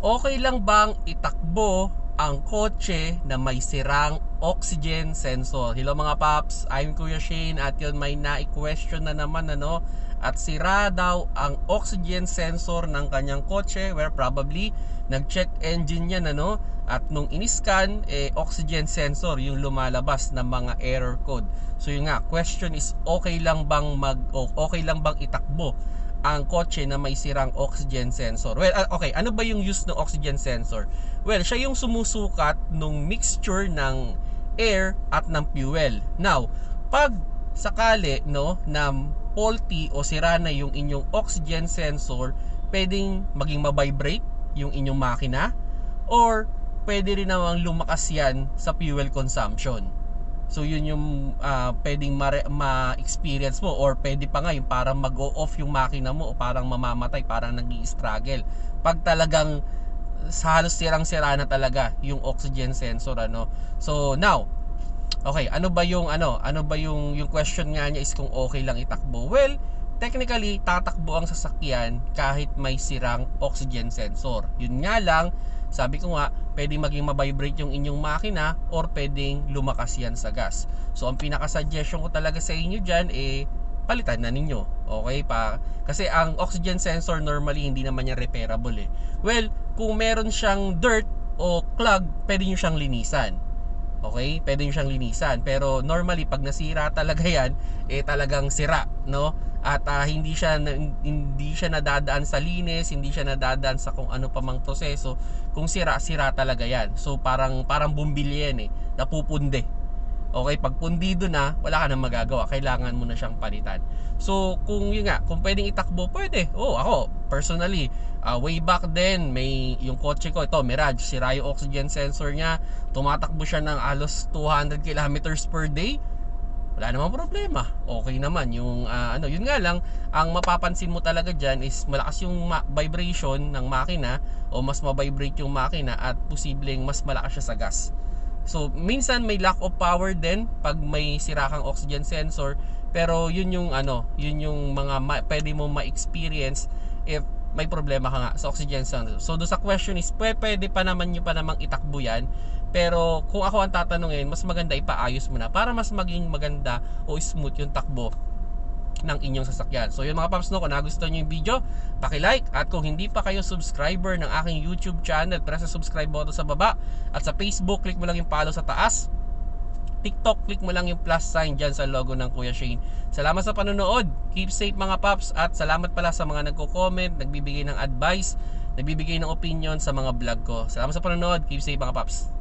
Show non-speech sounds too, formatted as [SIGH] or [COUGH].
okay lang bang itakbo ang kotse na may sirang oxygen sensor? Hello mga paps, I'm Kuya Shane at yun may na-question na naman ano? At sira daw ang oxygen sensor ng kanyang kotse where probably nag-check engine yan ano? At nung iniscan eh, oxygen sensor yung lumalabas ng mga error code. So yun nga question is okay lang bang mag okay lang bang itakbo ang kotse na may sirang oxygen sensor. Well, uh, okay, ano ba yung use ng oxygen sensor? Well, siya yung sumusukat nung mixture ng air at ng fuel. Now, pag sakali no na faulty o sira na yung inyong oxygen sensor, pwedeng maging ma-vibrate yung inyong makina or pwede rin namang lumakas yan sa fuel consumption. So yun yung uh, pwedeng ma-experience mo or pwede pa nga yung parang mag-off yung makina mo o parang mamamatay, parang nag struggle Pag talagang sa halos sirang-sira na talaga yung oxygen sensor ano. So now, okay, ano ba yung ano, ano ba yung yung question nga niya is kung okay lang itakbo. Well, technically tatakbo ang sasakyan kahit may sirang oxygen sensor. Yun nga lang, sabi ko nga, pwedeng maging ma-vibrate yung inyong makina or pwedeng lumakas yan sa gas. So ang pinaka-suggestion ko talaga sa inyo dyan eh palitan na ninyo. Okay pa? Kasi ang oxygen sensor normally hindi naman yan repairable eh. Well, kung meron siyang dirt o clog, pwede nyo siyang linisan. Okay? Pwede nyo siyang linisan. Pero normally, pag nasira talaga [LAUGHS] yan, eh talagang sira, no? at uh, hindi siya hindi siya nadadaan sa linis, hindi siya nadadaan sa kung ano pa mang proseso. Kung sira-sira talaga 'yan. So parang parang bumbilya yan eh, napupunde. Okay, pag pundido na, wala ka nang magagawa. Kailangan mo na siyang palitan. So, kung yun nga, kung pwedeng itakbo, pwede. Oh, ako, personally, uh, way back then, may yung kotse ko, ito, Mirage, sira yung oxygen sensor niya. Tumatakbo siya ng alos 200 kilometers per day wala namang problema. Okay naman yung uh, ano, yun nga lang ang mapapansin mo talaga diyan is malakas yung ma- vibration ng makina o mas ma-vibrate yung makina at posibleng mas malakas siya sa gas. So, minsan may lack of power din pag may sira kang oxygen sensor, pero yun yung ano, yun yung mga ma- pwede mo ma-experience if may problema ka nga sa oxygen sensor. So, do sa question is, pwede pa naman nyo pa namang itakbo yan pero kung ako ang tatanungin, mas maganda ipaayos mo na para mas maging maganda o smooth yung takbo ng inyong sasakyan. So yun mga paps no, kung nagustuhan nyo yung video, paki-like at kung hindi pa kayo subscriber ng aking YouTube channel, press sa subscribe button sa baba at sa Facebook, click mo lang yung follow sa taas. TikTok, click mo lang yung plus sign dyan sa logo ng Kuya Shane. Salamat sa panonood. Keep safe mga paps at salamat pala sa mga nagko-comment, nagbibigay ng advice, nagbibigay ng opinion sa mga vlog ko. Salamat sa panonood. Keep safe mga paps.